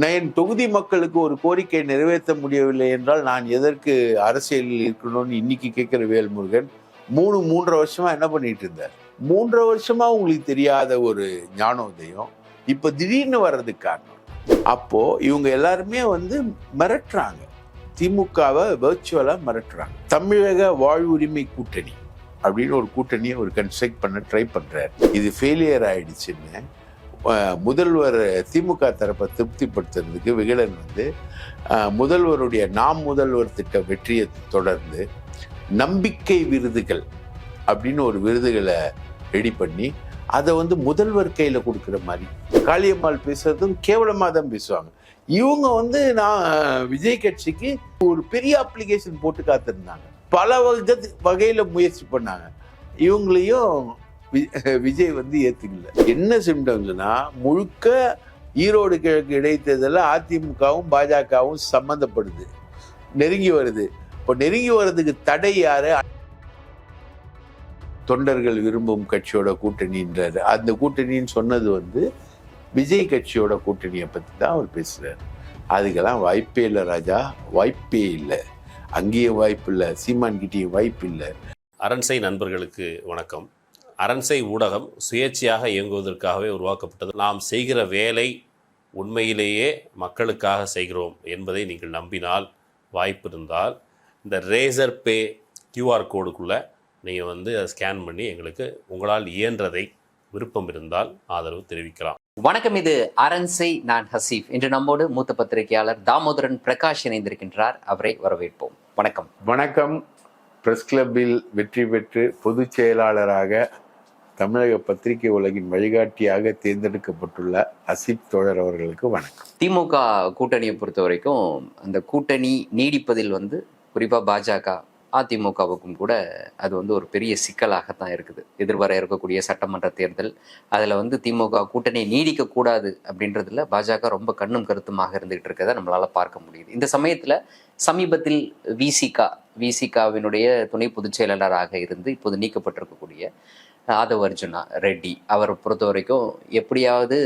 என் தொகுதி மக்களுக்கு ஒரு கோரிக்கை நிறைவேற்ற முடியவில்லை என்றால் நான் எதற்கு அரசியலில் இருக்கணும்னு இன்னைக்கு கேட்குற வேல்முருகன் மூணு மூன்றரை வருஷமா என்ன பண்ணிட்டு இருந்தார்? மூன்றரை வருஷமா உங்களுக்கு தெரியாத ஒரு ஞானோதயம் இப்ப திடீர்னு வர்றதுக்கு காரணம். அப்போ இவங்க எல்லாருமே வந்து மிரட்டுறாங்க. திமுகவை வெர்ச்சுவலா மிரட்டுறாங்க. தமிழக வாழ்வுரிமை கூட்டணி அப்படின்னு ஒரு கூட்டணியை ஒரு கன்ஸ்ட்ரக்ட் பண்ண ட்ரை பண்றாரு. இது ஃபெயிலியர் ஆயிடுச்சுன்னு முதல்வர் திமுக தரப்பை திருப்திப்படுத்துறதுக்கு விகடன் வந்து முதல்வருடைய நாம் முதல்வர் திட்ட வெற்றியை தொடர்ந்து நம்பிக்கை விருதுகள் அப்படின்னு ஒரு விருதுகளை ரெடி பண்ணி அதை வந்து முதல்வர் கையில் கொடுக்குற மாதிரி. காளியம்மாள் பேசுறதும் கேவலமாக தான் பேசுவாங்க. இவங்க வந்து நான் விஜய் கட்சிக்கு ஒரு பெரிய அப்ளிகேஷன் போட்டு காத்திருந்தாங்க. பல வகை வகையில் முயற்சி பண்ணாங்க. இவங்களையும் விஜய் வந்து ஏத்துக்கல. என்ன சிம்டம்ஸ்னா முழுக்க ஈரோடு கிழக்கு இடைத்தேர்தலில் அதிமுகவும் பாஜகவும் சம்மந்தப்படுது. நெருங்கி வருது. இப்போ நெருங்கி வர்றதுக்கு தடை யாரு? தொண்டர்கள் விரும்பும் கட்சியோட கூட்டணின்றாரு. அந்த கூட்டணின்னு சொன்னது வந்து விஜய் கட்சியோட கூட்டணியை பற்றி தான் அவர் பேசுகிறார் அதுக்கெல்லாம் வாய்ப்பே இல்லை ராஜா. வாய்ப்பே இல்லை. அங்கேயும் வாய்ப்பு இல்லை. சீமான் கிட்டேயும் வாய்ப்பு இல்லை. அரண்சை நண்பர்களுக்கு வணக்கம். அரண்சை ஊடகம் சுயேட்சையாக இயங்குவதற்காகவே உருவாக்கப்பட்டது. நாம் செய்கிற வேலை உண்மையிலேயே மக்களுக்காக செய்கிறோம் என்பதை நீங்கள் நம்பினால் வாய்ப்பு இருந்தால் இந்த ரேசர் பே கியூஆர் கோடுக்குள்ளே நீங்கள் வந்து அதை ஸ்கேன் பண்ணி எங்களுக்கு உங்களால் இயன்றதை விருப்பம் இருந்தால் ஆதரவு தெரிவிக்கலாம். வணக்கம் இது அரண்சை நான் ஹசீஃப் இன்று நம்மோடு மூத்த பத்திரிகையாளர் தாமோதரன் பிரகாஷ் இணைந்திருக்கின்றார். அவரை வரவேற்போம். வணக்கம். வணக்கம். பிரஸ் கிளப்பில் வெற்றி பெற்று பொதுச் செயலாளராக தமிழக பத்திரிகை உலகின் வழிகாட்டியாக தேர்ந்தெடுக்கப்பட்டுள்ள அசிப் தோழர் அவர்களுக்கு வணக்கம். திமுக கூட்டணியை பொறுத்த வரைக்கும் அந்த கூட்டணி நீடிப்பதில் வந்து குறிப்பாக பாஜக அதிமுகவுக்கும் கூட அது வந்து ஒரு பெரிய சிக்கலாகத்தான் இருக்குது. எதிர்வர இருக்கக்கூடிய சட்டமன்ற தேர்தல் அதில் வந்து திமுக கூட்டணி நீடிக்கக்கூடாது அப்படின்றதுல பாஜக ரொம்ப கண்ணும் கருத்துமாக இருந்துகிட்டு இருக்கதை நம்மளால் பார்க்க முடியுது. இந்த சமயத்தில் சமீபத்தில் விசிகா விசிகாவினுடைய துணை பொதுச் செயலாளராக இருந்து இப்போது நீக்கப்பட்டிருக்கக்கூடிய ஆதவ அர்ஜுனா ரெட்டி. அவரை பொறுத்த வரைக்கும் எப்படியாவது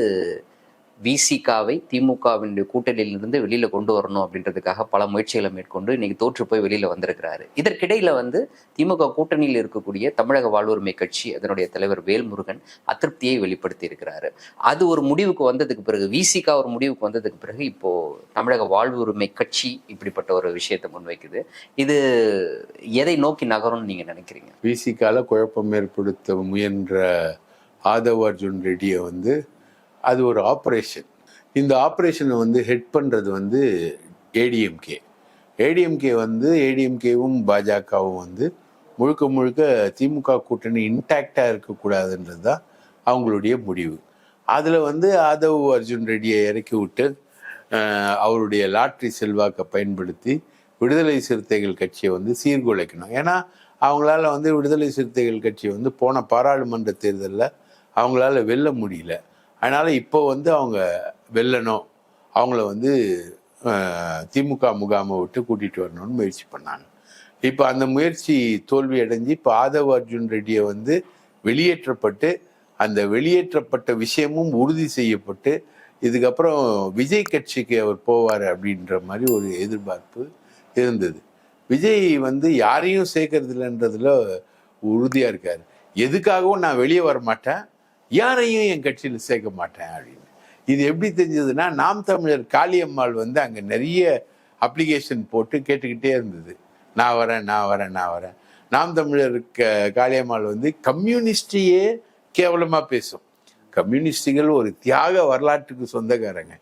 விசிகாவை திமுகவினுடைய கூட்டணியிலிருந்து வெளியில கொண்டு வரணும் அப்படின்றதுக்காக பல முயற்சிகளை மேற்கொண்டு இன்னைக்கு தோற்று போய் வெளியில வந்திருக்கிறாரு. இதற்கிடையில வந்து திமுக கூட்டணியில் இருக்கக்கூடிய தமிழக வாழ்வுரிமை கட்சி அதனுடைய தலைவர் வேல்முருகன் அதிருப்தியை வெளிப்படுத்தி இருக்கிறாரு. அது ஒரு முடிவுக்கு வந்ததுக்கு பிறகு விசிகா ஒரு முடிவுக்கு வந்ததுக்கு பிறகு இப்போ தமிழக வாழ்வுரிமை கட்சி இப்படிப்பட்ட ஒரு விஷயத்தை முன்வைக்குது. இது எதை நோக்கி நகரும்னு நீங்க நினைக்கிறீங்க? விசிகால குழப்பம் ஏற்படுத்த முயன்ற ஆதவ் அர்ஜுன் ரெட்டியை வந்து அது ஒரு ஆப்ரேஷன் இந்த ஆப்ரேஷனை வந்து ஹெட் பண்ணுறது வந்து ஏடிஎம்கே ஏடிஎம்கே வந்து ஏடிஎம்கேவும் பாஜகவும் வந்து முழுக்க முழுக்க திமுக கூட்டணி இன்டாக்டாக இருக்கக்கூடாதுன்றது தான் அவங்களுடைய முடிவு. அதில் வந்து ஆதவ் அர்ஜுன் ரெட்டியை இறக்கி விட்டு அவருடைய லாட்ரி செல்வாக்கை பயன்படுத்தி விடுதலை சிறுத்தைகள் கட்சியை வந்து சீர்குலைக்கணும். ஏன்னா அவங்களால வந்து விடுதலை சிறுத்தைகள் கட்சி வந்து போன பாராளுமன்ற தேர்தலில் அவங்களால வெல்ல முடியல. அதனால் இப்போ வந்து அவங்க வெல்லணும். அவங்கள வந்து திமுக முகாமை விட்டு கூட்டிகிட்டு வரணும்னு முயற்சி பண்ணாங்க. இப்போ அந்த முயற்சி தோல்வி அடைஞ்சு இப்போ ஆதவ் அர்ஜுன் ரெட்டியை வந்து வெளியேற்றப்பட்டு அந்த வெளியேற்றப்பட்ட விஷயமும் உறுதி செய்யப்பட்டு இதுக்கப்புறம் விஜய் கட்சிக்கு அவர் போவார் அப்படின்ற மாதிரி ஒரு எதிர்பார்ப்பு இருந்தது. விஜய் வந்து யாரையும் சேர்க்கறது இல்லைன்றதுல இருக்கார். எதுக்காகவும் நான் வெளியே வர மாட்டேன் யாரையும் என் கட்சியில் சேர்க்க மாட்டேன் அப்படின்னு. இது எப்படி தெரிஞ்சதுன்னா நாம் தமிழர் காளியம்மாள் வந்து அங்கே நிறைய அப்ளிகேஷன் போட்டு கேட்டுக்கிட்டே இருந்தது. நான் வரேன் நான் வரேன் நான் வரேன். நாம் தமிழர் க- காளியம்மாள் வந்து கம்யூனிஸ்டையே கேவலமாக பேசும். கம்யூனிஸ்டுகள் ஒரு தியாக வரலாற்றுக்கு சொந்தக்காரங்க.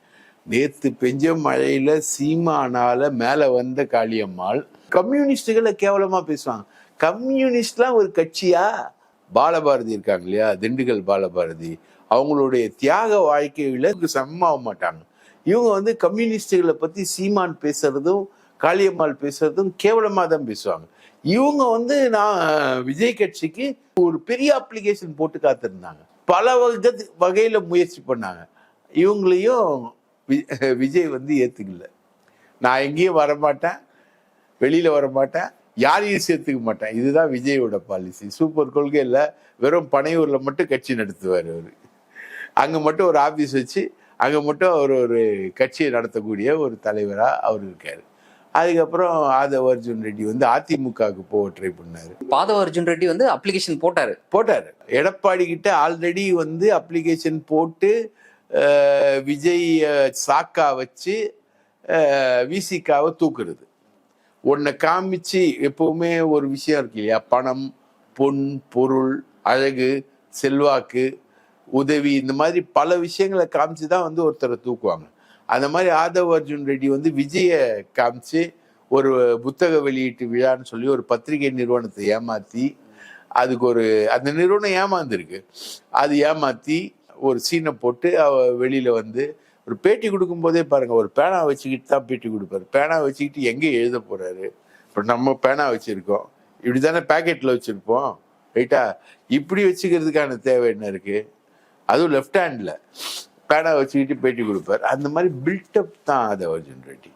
நேற்று பெஞ்ச மழையில சீமானால மேலே வந்த காளியம்மாள் கம்யூனிஸ்டுகளை கேவலமாக பேசுவாங்க. கம்யூனிஸ்ட்லாம் ஒரு கட்சியா? பாலபாரதி இருக்காங்க இல்லையா? திண்டுக்கல் பாலபாரதி. அவங்களுடைய தியாக வாழ்க்கையில சமமாக மாட்டாங்க. இவங்க வந்து கம்யூனிஸ்டுகளை பத்தி சீமான் பேசுறதும் காளியம்மாள் பேசுறதும் கேவலமா தான் பேசுவாங்க. இவங்க வந்து நான் விஜய் கட்சிக்கு ஒரு பெரிய அப்ளிகேஷன் போட்டு காத்திருந்தாங்க. பல வகை வகையில முயற்சி பண்ணாங்க. இவங்களையும் விஜய் வந்து ஏத்துக்கல. நான் எங்கேயும் வரமாட்டேன். வெளியில வரமாட்டேன். யாரையும் சேர்த்துக்க மாட்டேன். இதுதான் விஜயோட பாலிசி சூப்பர் கொள்கை இல்ல வெறும் பனையூர்ல மட்டும் கட்சி நடத்துவார் அவரு. அங்க மட்டும் ஒரு ஆபீஸ் வச்சு அங்கே மட்டும் அவர் ஒரு கட்சியை நடத்தக்கூடிய ஒரு தலைவராக அவர் இருக்கார். அதுக்கப்புறம் ஆதவ அர்ஜுன் ரெட்டி வந்து அதிமுகவுக்கு போக ட்ரை பண்ணார். பாதவ அர்ஜுன் ரெட்டி வந்து அப்ளிகேஷன் போட்டாரு. போட்டார். எடப்பாடி கிட்ட ஆல்ரெடி வந்து அப்ளிகேஷன் போட்டு விஜய் சாக்கா வச்சு விசிகாவை தூக்குறது. உன்னை காமிச்சு எப்பவுமே ஒரு விஷயம் இருக்கு இல்லையா? பணம் பொன் பொருள் அழகு செல்வாக்கு உதவி இந்த மாதிரி பல விஷயங்களை காமிச்சு தான் வந்து ஒருத்தரை தூக்குவாங்க. அந்த மாதிரி ஆதவ் அர்ஜுன் ரெட்டி வந்து விஜயை காமிச்சு ஒரு புத்தக வெளியீட்டு விழான்னு சொல்லி ஒரு பத்திரிகை நிறுவனத்தை ஏமாத்தி அதுக்கு ஒரு அந்த நிறுவனம் ஏமாந்துருக்கு. அது ஏமாத்தி ஒரு சீனை போட்டு அவ வெளியில வந்து ஒரு பேட்டி கொடுக்கும்போதே பாருங்கள் ஒரு பேனா வச்சுக்கிட்டு தான் பேட்டி கொடுப்பாரு. பேனா வச்சுக்கிட்டு எங்கே எழுத போகிறாரு இப்போ நம்ம பேனா வச்சுருக்கோம். இப்படி தானே பேக்கெட்டில் வச்சுருப்போம் ரைட்டா இப்படி வச்சுக்கிறதுக்கான தேவை என்ன இருக்குது அதுவும் லெஃப்ட் ஹேண்டில் பேனா வச்சுக்கிட்டு பேட்டி கொடுப்பார். அந்த மாதிரி பில்டப் தான் அதை அர்ஜுன் ரெட்டி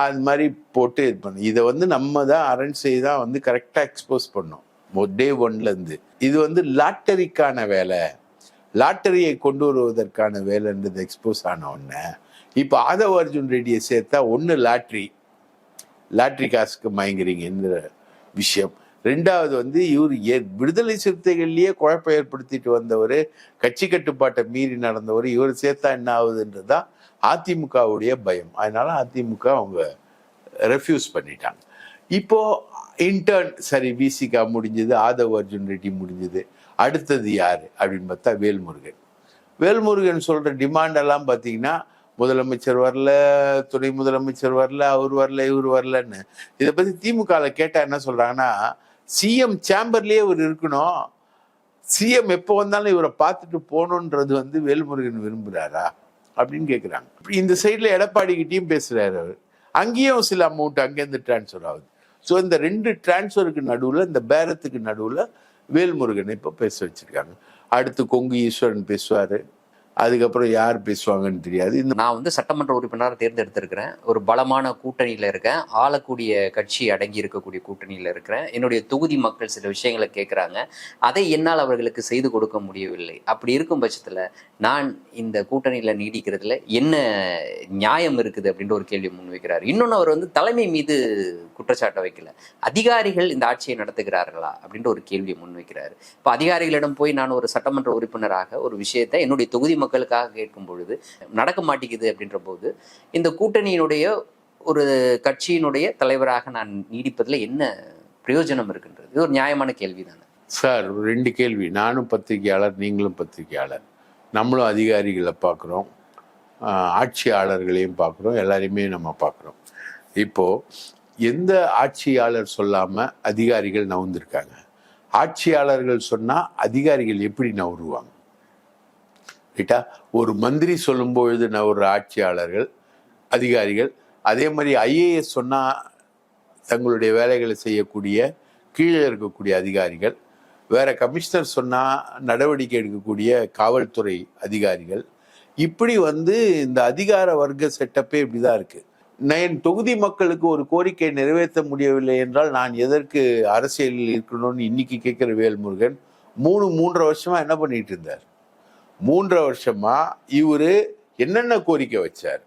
அது மாதிரி போட்டு இது பண்ணு இதை வந்து நம்ம தான் அரண்சை தான் வந்து கரெக்டாக எக்ஸ்போஸ் பண்ணோம் டே ஒன்லேருந்து இது வந்து லாட்டரிக்கான வேலை. லாட்டரியை கொண்டு வருவதற்கான வேலைன்றது எக்ஸ்போஸ் ஆன உடனே இப்போ ஆதவ அர்ஜுன் ரெட்டியை சேர்த்தா ஒன்று லாட்ரி லாட்ரி காசுக்கு மயங்குறீங்கிற விஷயம். ரெண்டாவது வந்து இவர் ஏ- விடுதலை சிறுத்தைகள்லேயே குழப்பம் ஏற்படுத்திட்டு வந்தவர் கட்சி கட்டுப்பாட்டை மீறி நடந்தவர் இவர் சேர்த்தா என்ன ஆகுதுன்றது தான் அதிமுகவுடைய பயம். அதனால அதிமுக அவங்க ரெஃப்யூஸ் பண்ணிட்டாங்க. இப்போ இன்டர்ன் சரி விசிகா முடிஞ்சது ஆதவ் அர்ஜுன் ரெட்டி முடிஞ்சது. அடுத்தது யார் அப்படின்னு பார்த்தா வேல்முருகன். வேல்முருகன் சொல்கிற டிமாண்டெல்லாம் பார்த்தீங்கன்னா முதலமைச்சர் வரல துணை முதலமைச்சர் வரல அவர் வரல இவர் வரலன்னு. இதை பற்றி திமுகவில் கேட்டால் என்ன சொல்கிறாங்கன்னா சிஎம் சேம்பர்லேயே இவர் இருக்கணும். சிஎம் எப்போ வந்தாலும் இவரை பார்த்துட்டு போகணுன்றது வந்து வேல்முருகன் விரும்புகிறாரா அப்படின்னு கேட்குறாங்க இந்த சைடில் எடப்பாடி கிட்டயும் அவர். அங்கேயும் சில அமௌண்ட் அங்கேருந்து டிரான்ஸ்ஃபர் ஆகுது. ஸோ இந்த ரெண்டு டிரான்ஸ்ஃபருக்கு நடுவில் இந்த பேரத்துக்கு நடுவில் வேல்முருகன் இப்போ பேச வச்சிருக்காங்க. அடுத்து கொங்கு ஈஸ்வரன் பேசுவார். அதுக்கப்புறம் யார் பேசுவாங்கன்னு தெரியாது. இந்த நான் வந்து சட்டமன்ற உறுப்பினராக தேர்ந்தெடுத்திருக்கிறேன். ஒரு பலமான கூட்டணியில் இருக்கேன். ஆளக்கூடிய கட்சி அடங்கி இருக்கக்கூடிய கூட்டணியில் இருக்கிறேன். என்னுடைய தொகுதி மக்கள் சில விஷயங்களை கேட்குறாங்க அதை என்னால் அவர்களுக்கு செய்து கொடுக்க முடியவில்லை. அப்படி இருக்கும் பட்சத்தில் நான் இந்த கூட்டணியில் நீடிக்கிறதுல என்ன நியாயம் இருக்குது அப்படின்ற ஒரு கேள்வி முன்வைக்கிறார் இன்னொன்று அவர் வந்து தலைமை மீது குற்றச்சாட்டை வைக்கல. அதிகாரிகள் இந்த ஆட்சியை நடத்துகிறார்களா அப்படின்ற ஒரு கேள்வியை முன்வைக்கிறார் இப்போ அதிகாரிகளிடம் போய் நான் ஒரு சட்டமன்ற உறுப்பினராக ஒரு விஷயத்தை என்னுடைய தொகுதி மக்களுக்காக கேட்கும் பொழுது நடக்க மாட்டேங்குது அப்படின்ற போது இந்த கூட்டணியினுடைய ஒரு கட்சியினுடைய தலைவராக நான் நீடிப்பதில் என்ன பிரயோஜனம் இருக்கின்றது? இது ஒரு நியாயமான கேள்வி தானே சார் ரெண்டு கேள்வி. நானும் பத்திரிகையாளர் நீங்களும் பத்திரிகையாளர். நம்மளும் அதிகாரிகளை பார்க்குறோம். ஆட்சியாளர்களையும் பார்க்குறோம். எல்லாரையுமே நம்ம பார்க்குறோம். இப்போது எந்த ஆட்சியாளர் சொல்லாமல் அதிகாரிகள் நவுந்திருக்காங்க? ஆட்சியாளர்கள் சொன்னா அதிகாரிகள் எப்படி நவுருவாங்க? ரைட்டா? ஒரு மந்திரி சொல்லும்பொழுது நான் ஒரு ஆட்சியாளர்கள் அதிகாரிகள் அதே மாதிரி ஐஏஎஸ் சொன்னால் தங்களுடைய வேலைகளை செய்யக்கூடிய கீழே இருக்கக்கூடிய அதிகாரிகள் வேற கமிஷனர் சொன்னால் நடவடிக்கை எடுக்கக்கூடிய காவல்துறை அதிகாரிகள் இப்படி வந்து இந்த அதிகார வர்க்க செட்டப்பே இப்படிதான் இருக்குது நான் என் தொகுதி மக்களுக்கு ஒரு கோரிக்கை நிறைவேற்ற முடியவில்லை என்றால் நான் எதற்கு அரசியலில் இருக்கணும்னு இன்னைக்கு கேட்குற வேல்முருகன் மூணு மூன்றரை வருஷமா என்ன பண்ணிட்டு இருந்தார்? மூன்றரை வருஷமா இவர் என்னென்ன கோரிக்கை வச்சார்?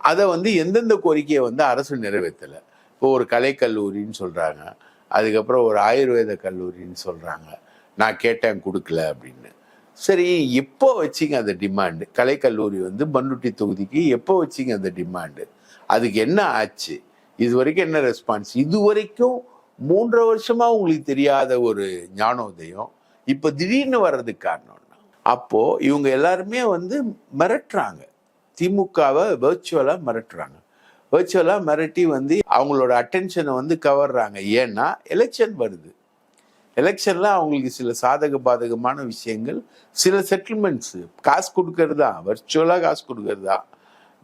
அதை வந்து எந்தெந்த கோரிக்கையை வந்து அரசு நிறைவேற்றலை. இப்போ ஒரு கலைக்கல்லூரின்னு சொல்கிறாங்க அதுக்கப்புறம் ஒரு ஆயுர்வேத கல்லூரின்னு சொல்கிறாங்க நான் கேட்டேன் கொடுக்கல அப்படின்னு. சரி எப்போ வச்சிங்க அந்த டிமாண்டு கலைக்கல்லூரி வந்து பண்ருட்டி தொகுதிக்கு எப்போ வச்சிங்க அந்த டிமாண்டு அதுக்கு என்ன ஆச்சு? இது வரைக்கும் என்ன ரெஸ்பான்ஸ் இது வரைக்கும் மூன்றரை வருஷமாக உங்களுக்கு தெரியாத ஒரு ஞானோதயம். இப்போ திடீர்னு வர்றதுக்கு காரணம் அப்போது அப்போ இவங்க எல்லாருமே வந்து மிரட்டுறாங்க. திமுகவை வெர்ச்சுவலா மிரட்டுறாங்க. வெர்ச்சுவலா மிரட்டி வந்து அவங்களோட அட்டென்ஷனை வந்து கவர்றாங்க. ஏன்னா எலெக்ஷன் வருது. எலெக்ஷனில் அவங்களுக்கு சில சாதக பாதகமான விஷயங்கள் சில செட்டில்மெண்ட்ஸு காசு கொடுக்கறதா? வர்ச்சுவலாக காசு கொடுக்கறதா?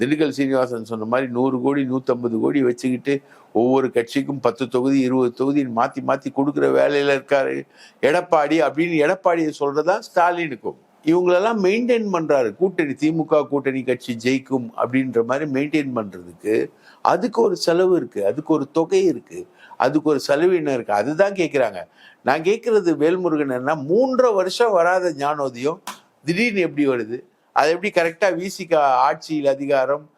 திண்டுக்கல் சீனிவாசன் சொன்ன மாதிரி நூறு கோடி நூற்றம்பது கோடி வச்சுக்கிட்டு ஒவ்வொரு கட்சிக்கும் பத்து தொகுதி இருபது தொகுதி மாற்றி மாற்றி கொடுக்குற வேலையில் இருக்காரு. எடப்பாடி அப்படின்னு எடப்பாடியை சொல்கிறதா ஸ்டாலினுக்கும். இவங்களெல்லாம் மெயின்டைன் பண்ணுறாரு கூட்டணி திமுக கூட்டணி கட்சி ஜெயிக்கும் அப்படின்ற மாதிரி மெயின்டைன் பண்ணுறதுக்கு அதுக்கு ஒரு செலவு இருக்குது அதுக்கு ஒரு தொகை இருக்குது அதுக்கு ஒரு செலவினம் இருக்குது அதுதான் கேட்குறாங்க நான் கேட்குறது வேல்முருகன் என்ன மூன்றரை வருஷம் வராத ஞானோதயம் திடீர்னு எப்படி வருது? அது எப்படி கரெக்டாக விசிகா ஆட்சியில் அதிகாரம்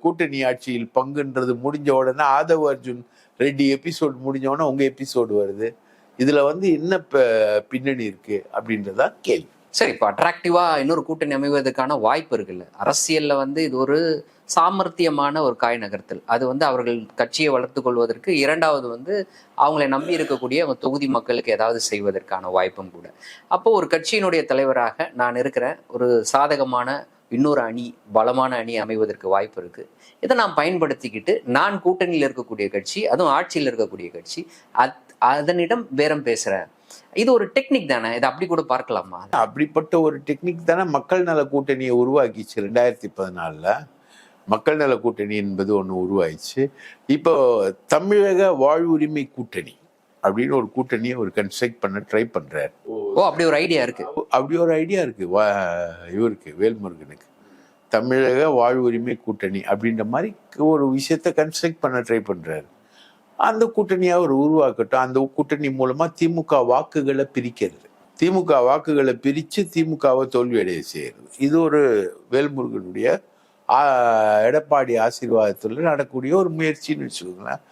கூட்டணி ஆட்சியில் பங்குன்றது முடிஞ்ச உடனே ஆதவ் அர்ஜுன் ரெட்டி எபிசோட் முடிஞ்ச உடனே உங்கள் எபிசோடு வருது. இதில் வந்து என்ன ப- பின்னணி இருக்குது அப்படின்றதான் கேள்வி. சரி இப்போ அட்ராக்டிவாக இன்னொரு கூட்டணி அமைவதற்கான வாய்ப்பு இருக்குல்ல. அரசியலில் வந்து இது ஒரு சாமர்த்தியமான ஒரு காய் நகர்த்தல். அது வந்து அவர்கள் கட்சியை வளர்த்து கொள்வதற்கு இரண்டாவது வந்து அவங்களை நம்பி இருக்கக்கூடிய அவங்க தொகுதி மக்களுக்கு ஏதாவது செய்வதற்கான வாய்ப்பும் கூட. அப்போ ஒரு கட்சியினுடைய தலைவராக நான் இருக்கிறேன். ஒரு சாதகமான இன்னொரு அணி பலமான அணி அமைவதற்கு வாய்ப்பு இருக்கு. இதை நான் பயன்படுத்திக்கிட்டு நான் கூட்டணியில் இருக்கக்கூடிய கட்சி அதுவும் ஆட்சியில் இருக்கக்கூடிய கட்சி அத் அதனிடம் பேரம் பேசுகிறேன் இது ஒரு டெக்னிக் தானே? இதை அப்படி கூட பார்க்கலாமா? அப்படிப்பட்ட ஒரு டெக்னிக் தானே மக்கள் நல கூட்டணியை உருவாக்கிச்சு ரெண்டாயிரத்தி பதினாலில். மக்கள் நல கூட்டணி என்பது ஒன்று உருவாயிச்சு. இப்போ தமிழக வாழ்வுரிமை கூட்டணி அப்படின்னு ஒரு கூட்டணியை ஒரு கன்ஸ்ட்ரக்ட் பண்ண ட்ரை பண்றாரு. ஓ அப்படி ஒரு ஐடியா இருக்கு. அப்படி ஒரு ஐடியா இருக்கு. வா இவருக்கு வேல்முருகனுக்கு. தமிழக வாழ்வுரிமை கூட்டணி அப்படின்ற மாதிரி ஒரு விஷயத்த கன்ஸ்ட்ரக்ட் பண்ண ட்ரை பண்றாரு. அந்த கூட்டணியை அவர் உருவாக்கட்டும். அந்த கூட்டணி மூலமா திமுக வாக்குகளை பிரிக்கிறது. திமுக வாக்குகளை பிரித்து திமுகவை தோல்வியடைய செய்யறது இது ஒரு வேல்முருகனுடைய எடப்பாடி ஆசீர்வாதத்தில் நடக்கக்கூடிய ஒரு முயற்சின்னு வச்சுக்கோங்களேன்.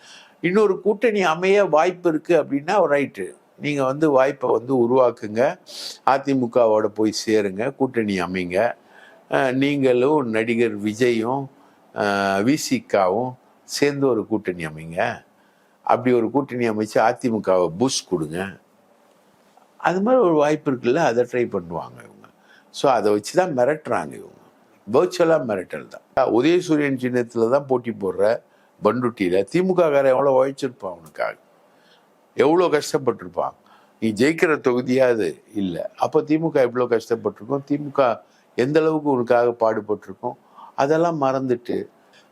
இன்னொரு கூட்டணி அமைய வாய்ப்பு இருக்குது அப்படின்னா ரைட்டு. நீங்கள் வந்து வாய்ப்பை வந்து உருவாக்குங்க. அதிமுகவோட போய் சேருங்க. கூட்டணி அமைங்க. நீங்களும் நடிகர் விஜயும் விசிகாவும் சேர்ந்து ஒரு கூட்டணி அமைங்க. அப்படி ஒரு கூட்டணி அமைச்சு அதிமுகவை பூஸ்ட் கொடுங்க. அது மாதிரி ஒரு வாய்ப்பு இருக்குல்ல அதை ட்ரை பண்ணுவாங்க இவங்க. ஸோ அதை வச்சு தான் மிரட்டுறாங்க இவங்க. வேர்ச்சுவலாக மிரட்டல் தான். உதயசூரியன் சின்னத்தில் தான் போட்டி போடுற பண்டுட்டியில் திமுககாரன் எவ்வளோ உழைச்சிருப்பான் அவனுக்காக. எவ்வளோ கஷ்டப்பட்டிருப்பான். நீ ஜெயிக்கிற தொகுதியா அது? இல்லை. அப்போ திமுக எவ்வளோ கஷ்டப்பட்டிருக்கோம்? திமுக எந்த அளவுக்கு உனக்காக பாடுபட்டிருக்கோம்? அதெல்லாம் மறந்துட்டு.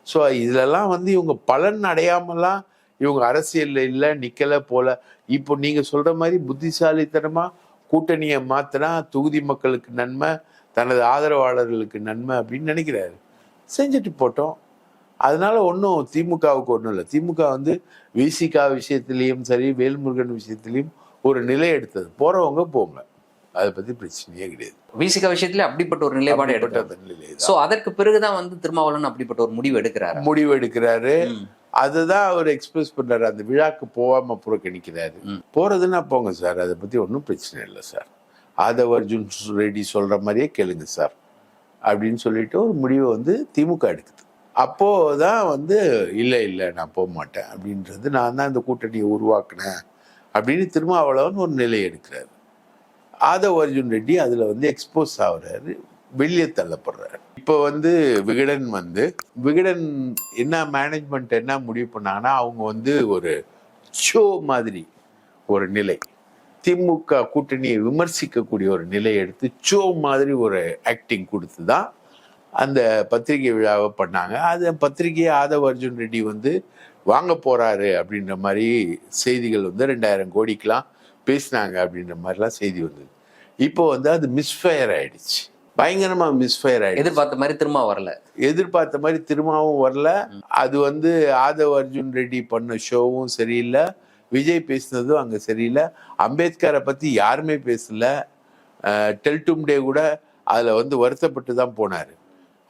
ஸோ இதுலலாம் வந்து இவங்க பலன் அடையாமலாம் இவங்க அரசியல்ல இல்லை நிக்கல போல. இப்போ நீங்க சொல்ற மாதிரி புத்திசாலித்தனமா கூட்டணியை மாத்தினா தொகுதி மக்களுக்கு நன்மை தனது ஆதரவாளர்களுக்கு நன்மை அப்படின்னு நினைக்கிறாரு. செஞ்சுட்டு போட்டோம். அதனால ஒன்றும் திமுகவுக்கு ஒன்றும் இல்லை. திமுக வந்து விசிகா விஷயத்திலையும் சரி வேல்முருகன் விஷயத்திலையும் ஒரு நிலை எடுத்தது. போறவங்க போங்க. அதை பத்தி பிரச்சனையே கிடையாது. விசிக விஷயத்துல அப்படிப்பட்ட ஒரு நிலைப்பாடு நிலை சோ அதற்கு பிறகுதான் வந்து திருமாவளவன் அப்படிப்பட்ட ஒரு முடிவு எடுக்கிறாரு? முடிவு எடுக்கிறாரு. அதுதான் அவர் எக்ஸ்பிரஸ் பண்றாரு. அந்த விழாக்கு போகாம புறக்கணிக்கிறாரு. ம். போறதுன்னா போங்க சார். அதை பத்தி ஒன்றும் பிரச்சனை இல்லை சார். ஆதவ் அர்ஜுன் ரெட்டி சொல்ற மாதிரியே கேளுங்க சார். அப்படின்னு சொல்லிட்டு ஒரு முடிவை வந்து திமுக எடுக்குது. அப்போதான் வந்து இல்லை இல்லை நான் போக மாட்டேன். அப்படின்றது நான் தான் இந்த கூட்டணியை உருவாக்குனேன் அப்படின்னு திருமாவளவன் ஒரு நிலை எடுக்கிறாரு. ஆதவ் அர்ஜுன் ரெட்டி அதுல வந்து எக்ஸ்போஸ் ஆகுறாரு. வெளியே தள்ளப்படுறாரு. இப்போ வந்து விகடன் வந்து விகடன் என்ன மேனேஜ்மெண்ட் என்ன முடிவு பண்ணாங்கன்னா அவங்க வந்து ஒரு ஷோ மாதிரி ஒரு நிலை. திமுக கூட்டணியை விமர்சிக்கக்கூடிய ஒரு நிலை எடுத்து ஷோ மாதிரி ஒரு ஆக்டிங் கொடுத்து தான் அந்த பத்திரிகை விழாவை பண்ணாங்க. அது பத்திரிகையை ஆதவ அர்ஜுன் ரெட்டி வந்து வாங்க போகிறாரு அப்படின்ற மாதிரி செய்திகள் வந்து ரெண்டாயிரம் கோடிக்கெலாம் பேசினாங்க அப்படின்ற மாதிரிலாம் செய்தி வந்தது. இப்போ வந்து அது மிஸ்ஃபயர் ஆயிடுச்சு. பயங்கரமா மிஸ்ஃபயர் ஆயிடுச்சு. எதிர்பார்த்த மாதிரி திரும்ப வரல. எதிர்பார்த்த மாதிரி திரும்பவும் வரல. அது வந்து ஆதவ் அர்ஜுன் ரெட்டி பண்ண ஷோவும் சரியில்லை. விஜய் பேசினதும் அங்க சரியில்லை. அம்பேத்கரை பத்தி யாருமே பேசல. டெல்டும் டே கூட அதுல வந்து வருத்தப்பட்டு தான் போனாரு.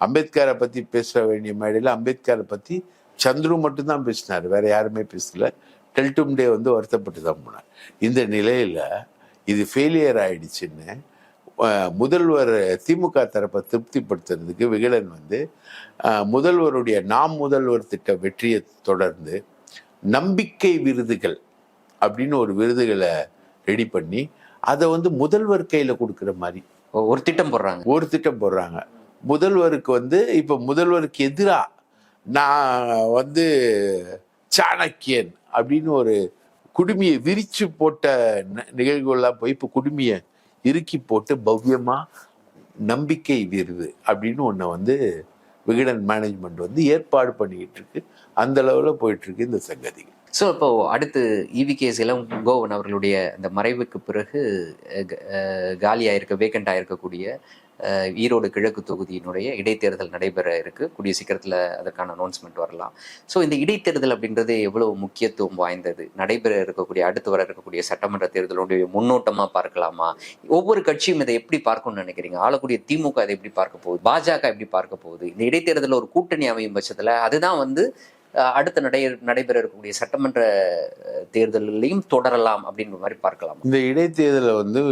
அம்பேத்கரை பத்தி பேச வேண்டிய மேடையில் அம்பேத்கரை பத்தி சந்துரு மட்டும்தான் பேசினார். வேற யாருமே பேசல. டெல்டும் டே வந்து வருத்தப்பட்டு தான் போனார். இந்த நிலையில இது ஃபெயிலியர் ஆயிடுச்சுன்னு முதல்வர் திமுக தரப்பை திருப்திப்படுத்துறதுக்கு விகடன் வந்து முதல்வருடைய நாம் முதல்வர் திட்ட வெற்றியை தொடர்ந்து நம்பிக்கை விருதுகள் அப்படின்னு ஒரு விருதுகளை ரெடி பண்ணி அதை வந்து முதல்வர் கையில கொடுக்குற மாதிரி. ஒரு திட்டம் போடுறாங்க. ஒரு திட்டம் போடுறாங்க. முதல்வருக்கு வந்து இப்ப முதல்வருக்கு எதிரா நான் வந்து சாணக்கியன் அப்படின்னு ஒரு குடுமியை விரிச்சு போட்ட நிகழ்வுகள்லாம் போய் இப்ப குடுமியை இறுக்கி போட்டு பவ்யமாக நம்பிக்கை விருது அப்படின்னு ஒன்று வந்து விகடன் மேனேஜ்மெண்ட் வந்து ஏற்பாடு பண்ணிக்கிட்டு இருக்கு. அந்த அளவில் போயிட்டுருக்கு இந்த சங்கதிகள். ஸோ இப்போ அடுத்து இவி கேஸ் இளம் கோவன் அவர்களுடைய அந்த மறைவுக்கு பிறகு காலியாக இருக்க வேக்கண்ட் இருக்கக்கூடிய ஈரோடு கிழக்கு தொகுதியினுடைய இடைத்தேர்தல் நடைபெற இருக்கு. கூடிய சீக்கிரத்தில் அதற்கான அனௌன்ஸ்மெண்ட் வரலாம். ஸோ இந்த இடைத்தேர்தல் அப்படின்றது எவ்வளவு முக்கியத்துவம் வாய்ந்தது? நடைபெற இருக்கக்கூடிய அடுத்து வர இருக்கக்கூடிய சட்டமன்ற தேர்தலுடைய முன்னோட்டமா பார்க்கலாமா? ஒவ்வொரு கட்சியும் இதை எப்படி பார்க்கணும்னு நினைக்கிறீங்க? ஆளக்கூடிய திமுக இதை எப்படி பார்க்க போகுது? பாஜக எப்படி பார்க்க போகுது? இந்த இடைத்தேர்தலில் ஒரு கூட்டணி அமையும் பட்சத்தில் அதுதான் வந்து அடுத்த நடை நடைபெற இருக்கக்கூடிய சட்டமன்ற தேர்தலையும் தொடரலாம் அப்படின்ற மாதிரி பார்க்கலாம்? இந்த இடைத்தேர்தலை வந்து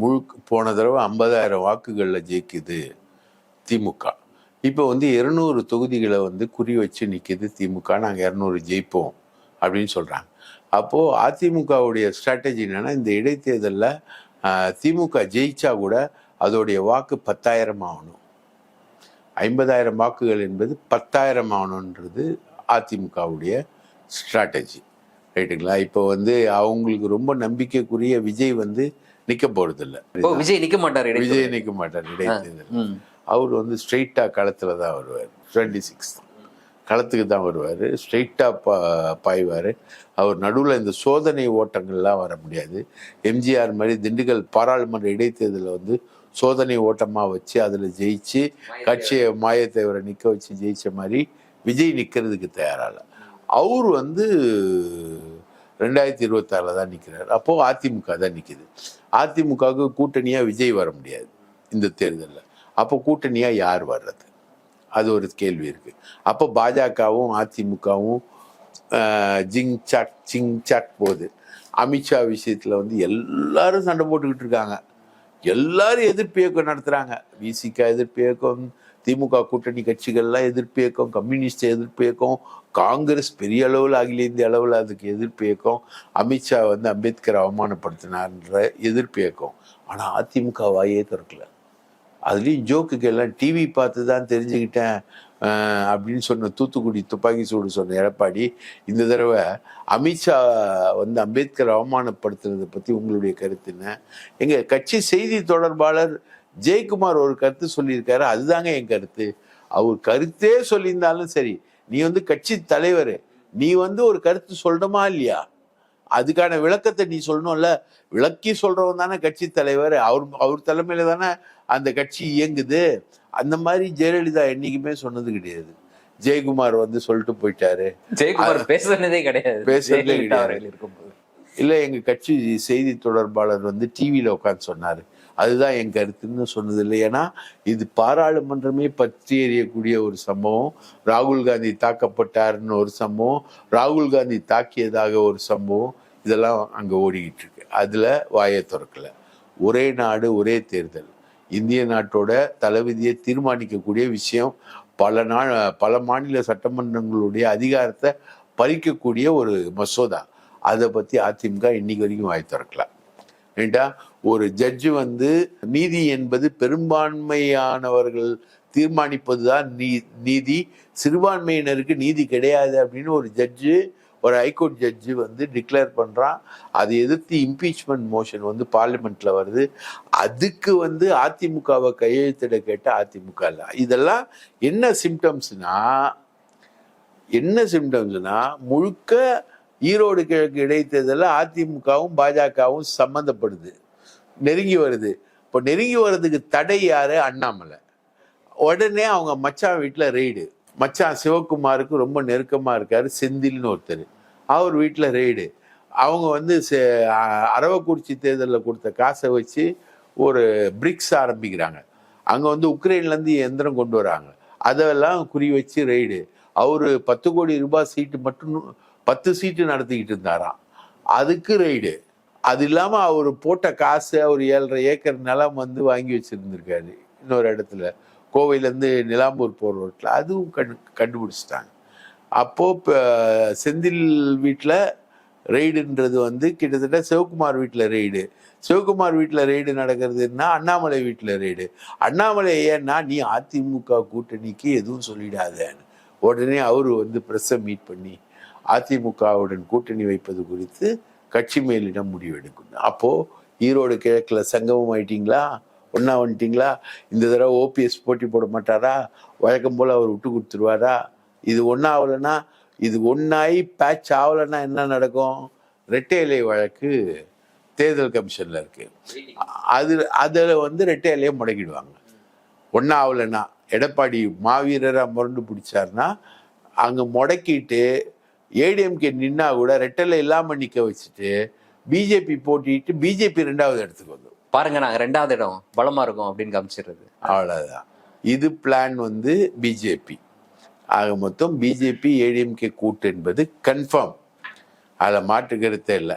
முழுக்க போன தடவை ஐம்பதாயிரம் வாக்குகளில் ஜெயிக்குது திமுக. இப்போ வந்து இருநூறு தொகுதிகளை வந்து குறி வச்சு நிற்கிது திமுக. நாங்கள் இரநூறு ஜெயிப்போம் அப்படின்னு சொல்கிறாங்க அப்போது அதிமுகவுடைய ஸ்ட்ராட்டஜி என்னென்னா இந்த இடைத்தேர்தலில் திமுக ஜெயிச்சா கூட அதோடைய வாக்கு பத்தாயிரம் ஆகணும். ஐம்பதாயிரம் வாக்குகள் என்பது பத்தாயிரம் ஆகணுன்றது அதிமுகவுடைய ஸ்ட்ராட்டஜி ரைட்டுங்களா இப்போ வந்து அவங்களுக்கு ரொம்ப நம்பிக்கைக்குரிய விஜய் வந்து நிற்க போகிறதில்ல விஜய் நிக்க மாட்டார் விஜய் நிற்க மாட்டார் இடைத்தேர்தல். அவர் வந்து ஸ்ட்ரெயிட்டாக களத்தில் தான் வருவார். டுவெண்ட்டி சிக்ஸ் களத்துக்கு தான் வருவார். ஸ்ட்ரெயிட்டாக பா பாய்வார். அவர் நடுவில் இந்த சோதனை ஓட்டங்கள்லாம் வர முடியாது. எம்ஜிஆர் மாதிரி திண்டுக்கல் பாராளுமன்ற இடைத்தேர்தலில் வந்து சோதனை ஓட்டமாக வச்சு அதில் ஜெயிச்சு கட்சியை மாயத்தேவரை நிற்க வச்சு ஜெயிச்ச மாதிரி விஜய் நிற்கிறதுக்கு தயாரால அவர் வந்து ரெண்டாயிரத்தி இருபத்தாறில் தான் நிற்கிறார் அப்போது அதிமுக தான் நிற்கிது அதிமுகவுக்கு கூட்டணியாக விஜய் வர முடியாது இந்த தேர்தலில். அப்போ கூட்டணியாக யார் வர்றது? அது ஒரு கேள்வி இருக்குது அப்போ பாஜகவும் அதிமுகவும் ஜிங் சாட் சிங் சாட் போகுது. அமித்ஷா விஷயத்தில் வந்து எல்லாரும் சண்டை போட்டுக்கிட்டு இருக்காங்க. எல்லாரும் எதிர்ப்பு இயக்கம் நடத்துகிறாங்க விசிக எதிர்ப்பு இயக்கம் திமுக கூட்டணி கட்சிகள்லாம் எதிர்ப்பு இயக்கம் கம்யூனிஸ்ட் எதிர்ப்பு இயக்கம் காங்கிரஸ் பெரிய அளவில் அகில இந்திய அளவில் அதுக்கு எதிர்ப்பு இயக்கம் அமித்ஷா வந்து அம்பேத்கர் அவமானப்படுத்தினார்ன்ற எதிர்ப்பு இயக்கம் ஆனால் அதிமுக வாயே திறக்கல. அதுலேயும் ஜோக்குக்கு எல்லாம் டிவி பார்த்து தான் தெரிஞ்சுக்கிட்டேன் அப்படின்னு சொன்ன தூத்துக்குடி துப்பாக்கி சூடு சொன்ன எடப்பாடி இந்த தடவை அமித்ஷா வந்து அம்பேத்கர் அவமானப்படுத்துனதை பற்றி உங்களுடைய கருத்து என்ன? எங்கள் கட்சி செய்தி தொடர்பாளர் ஜெயக்குமார் ஒரு கருத்து சொல்லியிருக்காரு அதுதாங்க என் கருத்து. அவர் கருத்தே சொல்லியிருந்தாலும் சரி நீ வந்து கட்சி தலைவர். நீ வந்து ஒரு கருத்து சொல்லணுமா இல்லையா? அதுக்கான விளக்கத்தை நீ சொல்லணும்ல. விளக்கி சொல்றவன் தானே கட்சி தலைவர். அவர் அவர் தலைமையில தானே அந்த கட்சி இயங்குது. அந்த மாதிரி ஜெயலலிதா என்னைக்குமே சொன்னது கிடையாது. ஜெயக்குமார் வந்து சொல்லிட்டு போயிட்டாரு. ஜெயக்குமார் பேசுனதே கிடையாது. ஜெயலலிதா கிடையாது. இல்ல எங்க கட்சி செய்தி தொடர்பாளர் வந்து டிவியில உட்காந்து சொன்னாரு. அதுதான் என் கருத்துன்னு சொன்னது இல்லை. ஏன்னா இது பாராளுமன்றமே பற்றி எறியக்கூடிய ஒரு சம்பவம். ராகுல் காந்தி தாக்கப்பட்டாருன்னு ஒரு சம்பவம். ராகுல் காந்தி தாக்கியதாக ஒரு சம்பவம். இதெல்லாம் அங்கே ஓடிக்கிட்டு இருக்கு. அதில் வாயை திறக்கல. ஒரே நாடு ஒரே தேர்தல். இந்திய நாட்டோட தலைவிதியை தீர்மானிக்கக்கூடிய விஷயம் பல நாள் பல மாநில சட்டமன்றங்களுடைய அதிகாரத்தை பறிக்கக்கூடிய ஒரு மசோதா. அதை பற்றி அதிமுக இன்னைக்கு வரைக்கும் வாய் திறக்கலாம் ஏண்டா? ஒரு ஜட்ஜு வந்து நீதி என்பது பெரும்பான்மையானவர்கள் தீர்மானிப்பது தான் நீ நீதி. சிறுபான்மையினருக்கு நீதி கிடையாது அப்படின்னு ஒரு ஜட்ஜு ஒரு ஹைகோர்ட் ஜட்ஜு வந்து டிக்ளேர் பண்ணுறான் அதை எதிர்த்து இம்பீச்மெண்ட் மோஷன் வந்து பார்லிமெண்ட்டில் வருது. அதுக்கு வந்து அதிமுகவை கையெழுத்திட கேட்ட அதிமுக இல்லை. இதெல்லாம் என்ன சிம்டம்ஸ்னா என்ன சிம்டம்ஸ்னா முழுக்க ஈரோடு கிழக்கு இடைத்தேர்தலில் அதிமுகவும் பாஜகவும் சம்மந்தப்படுது. நெருங்கி வருது. இப்போ நெருங்கி வர்றதுக்கு தடை யாரு? அண்ணாமலை. உடனே அவங்க மச்சான் வீட்டில் ரெய்டு மச்சான் சிவகுமாருக்கு ரொம்ப நெருக்கமாக இருக்கார் செந்தில்னு ஒருத்தர். அவர் வீட்டில் ரெய்டு அவங்க வந்து அரவக்குறிச்சி தேர்தலில் கொடுத்த காசை வச்சு ஒரு பிரிக்ஸ் ஆரம்பிக்கிறாங்க. அங்கே வந்து உக்ரைன்லேருந்து எந்திரம் கொண்டு வராங்க. அதெல்லாம் குறி வச்சு ரெய்டு அவர் பத்து கோடி ரூபாய் சீட்டு மட்டும் பத்து சீட்டு நடத்திக்கிட்டு இருந்தாராம். அதுக்கு ரெய்டு அது இல்லாமல் அவர் போட்ட காசு அவர் ஏழரை ஏக்கர் நிலம் வந்து வாங்கி வச்சுருந்துருக்காரு இன்னொரு இடத்துல. கோவையிலேருந்து நிலாம்பூர் போகிற ரோட்டில் அதுவும் கண் கண்டுபிடிச்சிட்டாங்க. அப்போது இப்போ செந்தில் வீட்டில் ரெய்டுன்றது வந்து கிட்டத்தட்ட சிவகுமார் வீட்டில் ரெய்டு. சிவகுமார் வீட்டில் ரெய்டு நடக்கிறதுன்னா அண்ணாமலை வீட்டில் ரெய்டு. அண்ணாமலை ஏன்னா நீ அதிமுக கூட்டணிக்கு எதுவும் சொல்லிடாதேன்னு. உடனே அவர் வந்து ப்ரெஸ்ஸை மீட் பண்ணி அதிமுகவுடன் கூட்டணி வைப்பது குறித்து கட்சி மேலிடம் முடிவெடுக்கணும் அப்போது ஈரோடு கிழக்கில் சங்கமம் ஆயிட்டீங்களா? ஒன்றா வந்துட்டீங்களா? இந்த தடவை ஓபிஎஸ் போட்டி போட மாட்டாரா? வழக்கம் போல் அவர் விட்டு கொடுத்துருவாரா? இது ஒன்றா ஆகலைன்னா இது ஒன்றாயி பேட்ச் ஆகலைன்னா என்ன நடக்கும்? ரெட்டை இலை வழக்கு தேர்தல் கமிஷனில் இருக்குது அது அதில் வந்து ரெட்டை இலையை முடக்கிடுவாங்க. ஒன்றா ஆகலைன்னா எடப்பாடி மாவீரராக முரண்டு பிடிச்சாருன்னா அங்கே முடக்கிட்டு ஏடிஎம்கே நின்னா கூட ரெட்டலை இல்லாமல் நிற்க வச்சுட்டு பிஜேபி போட்டிட்டு பிஜேபி ரெண்டாவது இடத்துக்கு வந்துடும் பாருங்க நாங்க ரெண்டாவது இடம் பலமா இருக்கோம் அப்படின்னு காமிச்சிடுறது. அவ்வளோதான் இது பிளான் வந்து பிஜேபி. ஆக மொத்தம் பிஜேபி ஏடிஎம்கே கூட்டு என்பது கன்ஃபார்ம் அதில் மாற்று கருத்தே இல்லை.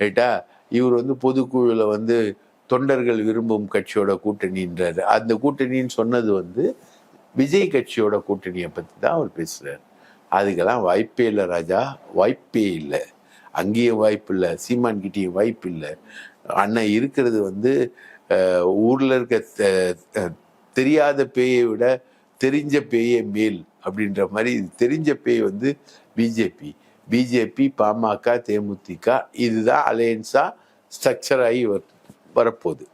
ரைட்டா? இவர் வந்து பொதுக்குழுவில் வந்து தொண்டர்கள் விரும்பும் கட்சியோட கூட்டணின்றாரு. அந்த கூட்டணின்னு சொன்னது வந்து விஜய் கட்சியோட கூட்டணியை பற்றி தான் அவர் பேசுகிறார் அதுக்கெல்லாம் வாய்ப்பே இல்லை ராஜா வாய்ப்பே இல்லை. அங்கேயும் வாய்ப்பு இல்லை சீமான் கிட்டேயும் வாய்ப்பு இல்லை. அண்ணன் இருக்கிறது வந்து ஊரில் இருக்க தெரியாத பேயை விட தெரிஞ்ச பேயே மேல் அப்படின்ற மாதிரி தெரிஞ்ச பேய் வந்து பிஜேபி பிஜேபி பாமக தேமுதிக இதுதான் அலையன்ஸாக ஸ்ட்ரக்சர் ஆகி வர வரப்போகுது.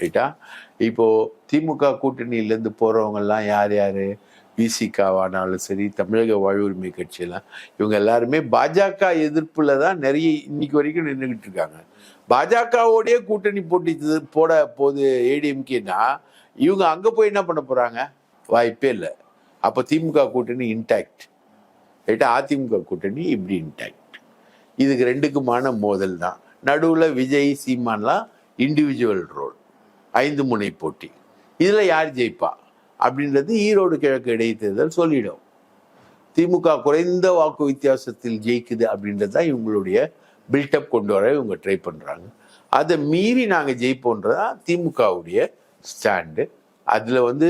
ரைட்டா இப்போது திமுக கூட்டணியிலேருந்து போகிறவங்கெல்லாம் யார் யார்? விசிகாவானாலும் சரி தமிழக வாழ்வுரிமை கட்சியெல்லாம் இவங்க எல்லாருமே பாஜக எதிர்ப்பில் தான் நிறைய இன்னைக்கு வரைக்கும் நின்றுக்கிட்டு இருக்காங்க. பாஜகவோடைய கூட்டணி போட்டி போட போது ஏடிஎம்கேனா இவங்க அங்கே போய் என்ன பண்ண போகிறாங்க வாய்ப்பே இல்லை. அப்போ திமுக கூட்டணி இன்டாக்ட் ரைட்டா அதிமுக கூட்டணி இப்படி இன்டாக்ட் இதுக்கு ரெண்டுக்குமான மோதல் தான். நடுவில் விஜய் சீமான்லாம் இண்டிவிஜுவல் ரோல் ஐந்து முனை போட்டி. இதில் யார் ஜெயிப்பா? அப்படின்றது ஈரோடு கிழக்கு இடைத்தேர்தல் சொல்லிடும். திமுக குறைந்த வாக்கு வித்தியாசத்தில் ஜெயிக்குது அப்படின்றது தான் இவங்களுடைய பில்டப் கொண்டு வர இவங்க ட்ரை பண்ணுறாங்க அதை மீறி நாங்கள் ஜெயிப்போன்றதா திமுகவுடைய ஸ்டாண்டு அதில் வந்து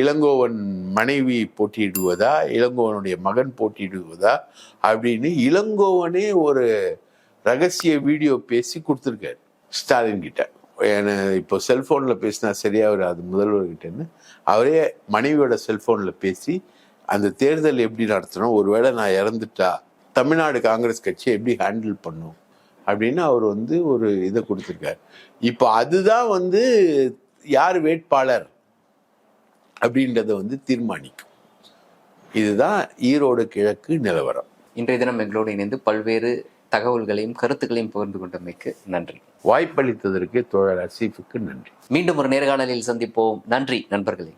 இளங்கோவன் மனைவி போட்டியிடுவதா இளங்கோவனுடைய மகன் போட்டியிடுவதா அப்படின்னு இளங்கோவனே ஒரு ரகசிய வீடியோ பேசி கொடுத்துருக்காரு ஸ்டாலின் கிட்ட என்ன இப்போ செல்ஃபோனில் பேசினா சரியாக வராது. முதல்வர்கிட்டன்னு அவரே மனைவியோட செல்ஃபோனில் பேசி அந்த தேர்தல் எப்படி நடத்தணும்? ஒருவேளை நான் இறந்துட்டா தமிழ்நாடு காங்கிரஸ் கட்சியை எப்படி ஹேண்டில் பண்ணும்? அப்படின்னு அவர் வந்து ஒரு இதை கொடுத்துருக்காரு. இப்போ அதுதான் வந்து யார் வேட்பாளர் அப்படின்றத வந்து தீர்மானிக்கும். இதுதான் ஈரோடு கிழக்கு நிலவரம். இன்றைய தினம் எங்களோடு இணைந்து பல்வேறு தகவல்களையும் கருத்துக்களையும் பகிர்ந்து கொண்டமைக்கு நன்றி. வாய்ப்பளித்ததற்கு தோழர் அசீஃபுக்கு நன்றி. மீண்டும் ஒரு நேர்காணலில் சந்திப்போம். நன்றி நண்பர்களே.